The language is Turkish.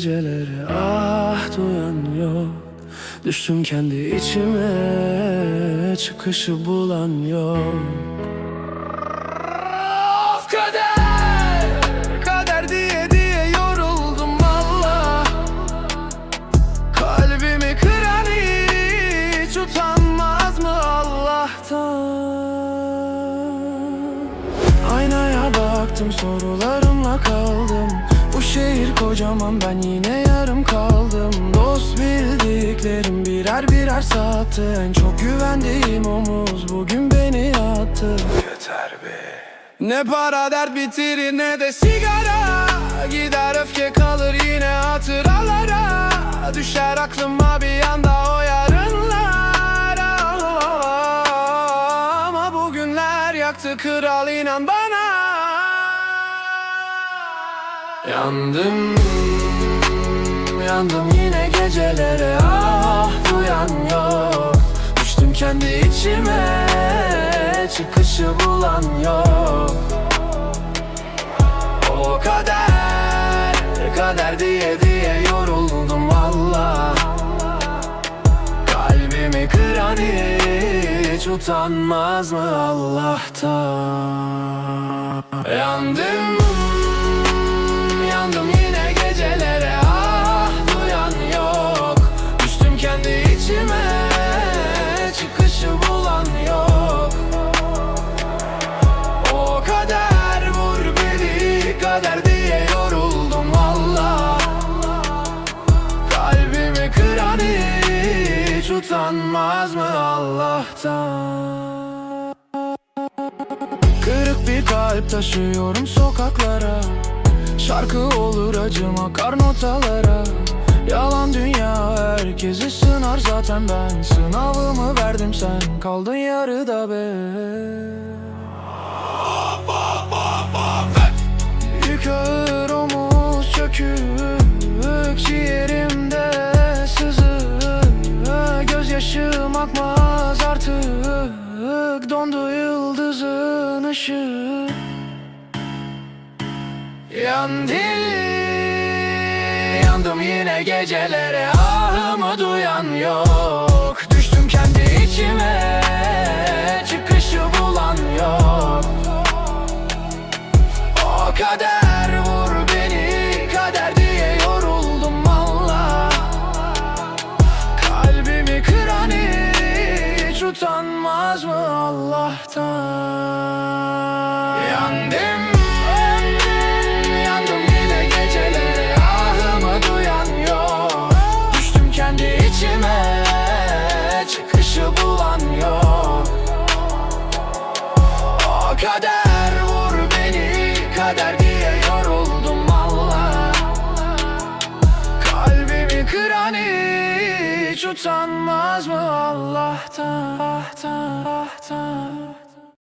Gecelere ah duyan yok. Düştüm kendi içime çıkışı bulan yok. Of kader! Kader diye diye yoruldum valla. Kalbimi kıran hiç utanmaz mı Allah'tan? Aynaya baktım sorularımla kaldım şehir kocaman ben yine yarım kaldım. Dost bildiklerim birer birer sattı. En çok güvendiğim omuz bugün beni attı. Yeter be. Ne para dert bitirir ne de sigara. Gider öfke kalır yine hatıralara. Düşer aklıma bir anda o yarınlar Ama bugünler yaktı kral inan bana Yandım Yandım yine gecelere. Ah duyan yok. Düştüm kendi içime çıkışı bulan yok. O kader kader diye diye yoruldum valla Kalbimi kıran hiç utanmaz mı Allah'tan? Yandım utanmaz mı Allah'tan? Kırık bir kalp taşıyorum sokaklara. Şarkı olur acım akar notalara. Yalan dünya herkesi sınar zaten ben. Sınavımı verdim sen kaldın yarıda be Yandım Yandım yine gecelere ahımı duyan yok. Düştüm kendi içime çıkışı bulan yok. O kader kader diye yoruldum valla. Kalbimi kıran hiç utanmaz mı Allah'tan, Allah'tan, Allah'tan?